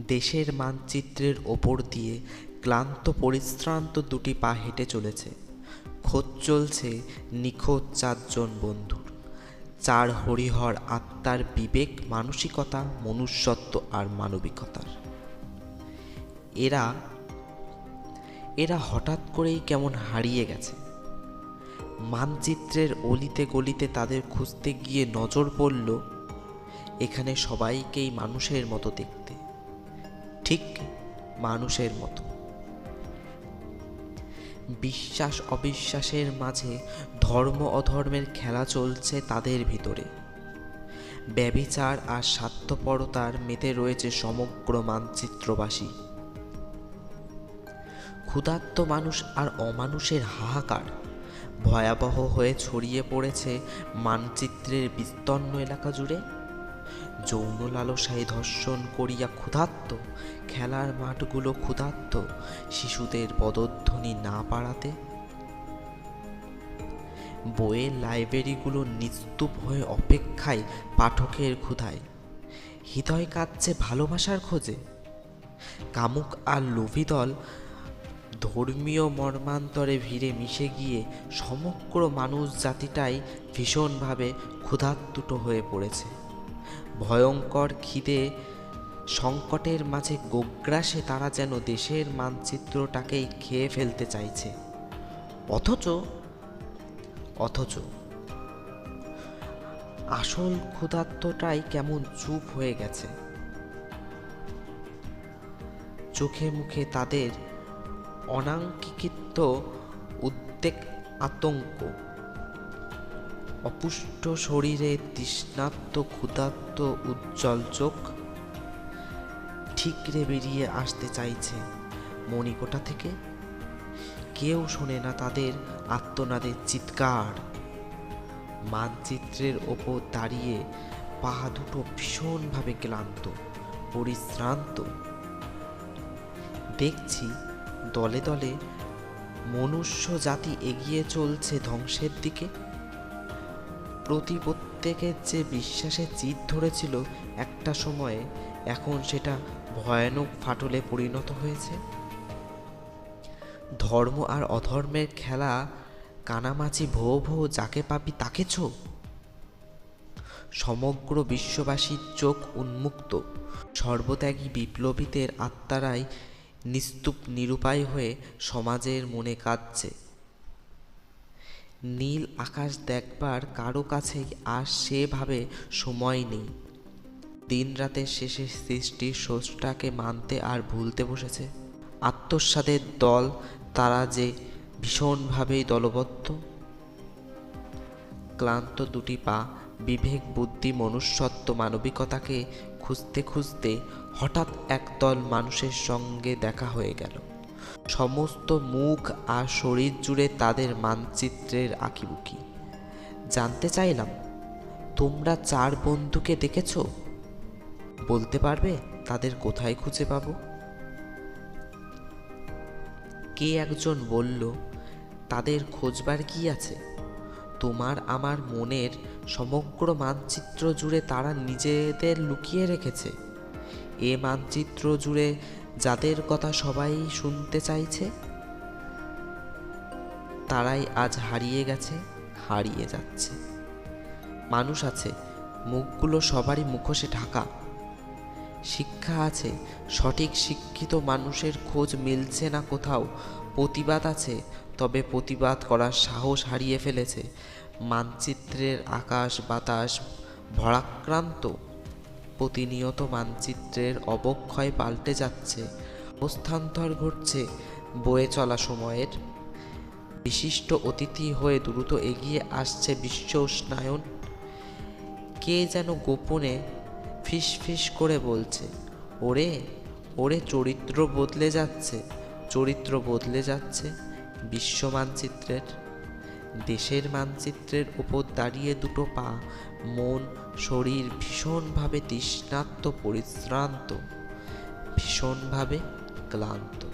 দেশের মানচিত্রের ওপর দিয়ে ক্লান্ত পরিশ্রান্ত দুটি পা হেঁটে চলেছে। খোঁজ চলছে নিখোঁজ চারজন বন্ধুর। চার হরিহর আত্মার বিবেক, মানসিকতা, মনুষ্যত্ব আর মানবিকতার। এরা এরা হঠাৎ করেই কেমন হারিয়ে গেছে। মানচিত্রের অলিতে গলিতে তাদের খুঁজতে গিয়ে নজর পড়ল, এখানে সবাইকেই মানুষের মতো দেখতে। ঠিক মানুষের মতো। বিশ্বাস অবিশ্বাসের মাঝে ধর্ম অধর্মের খেলা চলছে তাদের ভিতরে। ব্যবিচার আর স্বার্থপরতার মেতে রয়েছে সমগ্র মানচিত্রবাসী। ক্ষুধার্ত মানুষ আর অমানুষের হাহাকার ভয়াবহ হয়ে ছড়িয়ে পড়েছে মানচিত্রের বিস্তীর্ণ এলাকা জুড়ে। যৌন লালসায় ধর্ষণ করিয়া ক্ষুধার্ত, খেলার মাঠগুলো ক্ষুধার্ত, শিশুদের পদধ্বনি না পাড়াতে? বইয়ের লাইব্রেরিগুলো নিস্তুপ হয়ে অপেক্ষায় পাঠকের ক্ষুধায়। হৃদয় কাঁদছে ভালোবাসার খোঁজে। কামুক আর লোভী দল ধর্মীয় মর্মান্তরে ভিড়ে মিশে গিয়ে সমগ্র মানুষ জাতিটাই ভীষণভাবে ক্ষুধার্তুট হয়ে পড়েছে। ভয়ঙ্কর খিদে, সংকটের মাঝে গোগ্রাসে তারা যেন দেশের মানচিত্রটাকেই খেয়ে ফেলতে চাইছে। অথচ অথচ, আসল ক্ষুধার্তটাই কেমন চুপ হয়ে গেছে। চোখে মুখে তাদের অনাঙ্কিত উদ্বেগ, আতঙ্ক অপুষ্ট শরীরে তৃষ্ণাত্ম ক্ষুধার্ত, উজ্জ্বল চোখ ঠিকরে বেরিয়ে আসতে চাইছে মণিকোটা থেকে। কেউ শোনে না তাদের আত্মনাদের চিৎকার। মানচিত্রের ওপর দাঁড়িয়ে পা দুটো ভীষণভাবে ক্লান্ত, পরিশ্রান্ত। দেখছি দলে দলে মনুষ্য জাতি এগিয়ে চলছে ধ্বংসের দিকে। প্রতি প্রত্যেকের যে বিশ্বাসে চিত ধরেছিল একটা সময়ে, এখন সেটা ভয়ানক ফাটলে পরিণত হয়েছে। ধর্ম আর অধর্মের খেলা কানামাছি ভো ভো যাকে পাবি তাকে ছো। সমগ্র বিশ্ববাসীর চোখ উন্মুক্ত। সর্বত্যাগী বিপ্লবীদের আত্মারাই নিস্তুপ নিরুপায় হয়ে সমাজের মনে কাঁদছে। নীল আকাশ দেখবার কারও কাছেই আর সেভাবে সময় নেই। দিন রাতের শেষে সৃষ্টির স্রষ্টাকে মানতে আর ভুলতে বসেছে। আত্মস্বাদের দল তারা যে ভীষণভাবেই দলবদ্ধ। ক্লান্ত দুটি পা, বিবেক, বুদ্ধি, মনুষ্যত্ব, মানবিকতাকে খুঁজতে খুঁজতে হঠাৎ একদল মানুষের সঙ্গে দেখা হয়ে গেল। সমস্ত মুখ আর শরীর জুড়ে তাদের মানচিত্রের আঁকিবুকি। জানতে চাইলাম, তোমরা চার বন্ধুকে দেখেছ? বলতে পারবে তাদের কোথায় খুঁজে পাবো? কে একজন বলল, তাদের খোঁজবার কি আছে? তোমার আমার মনের সমগ্র মানচিত্র জুড়ে তারা নিজেদের লুকিয়ে রেখেছে। এ মানচিত্র জুড়ে যাদের কথা সবাই শুনতে চাইছে, তারাই আজ হারিয়ে গেছে, হারিয়ে যাচ্ছে। মানুষ আছে, মুখগুলো সবারই মুখোশে ঢাকা। শিক্ষা আছে, সঠিক শিক্ষিত মানুষের খোঁজ মিলছে না কোথাও। প্রতিবাদ আছে, তবে প্রতিবাদ করার সাহস হারিয়ে ফেলেছে। মানচিত্রের আকাশ বাতাস ভরাক্রান্ত। প্রতিনিয়ত মানচিত্রের অবক্ষয় পাল্টে যাচ্ছে, অবস্থান্তর ঘটছে বয়ে চলা সময়ের। বিশিষ্ট অতিথি হয়ে দ্রুত এগিয়ে আসছে বিশ্ব উষ্ণায়ন। কে যেন গোপনে ফিস ফিস করে বলছে, ওরে ওরে চরিত্র বদলে যাচ্ছে, চরিত্র বদলে যাচ্ছে বিশ্ব মানচিত্রের। দেশের মানচিত্রের উপর দাঁড়িয়ে দুটো পা মন শরীর ভীষণভাবে তৃষ্ণাত্ম পরিশ্রান্ত ভীষণভাবে ক্লান্ত।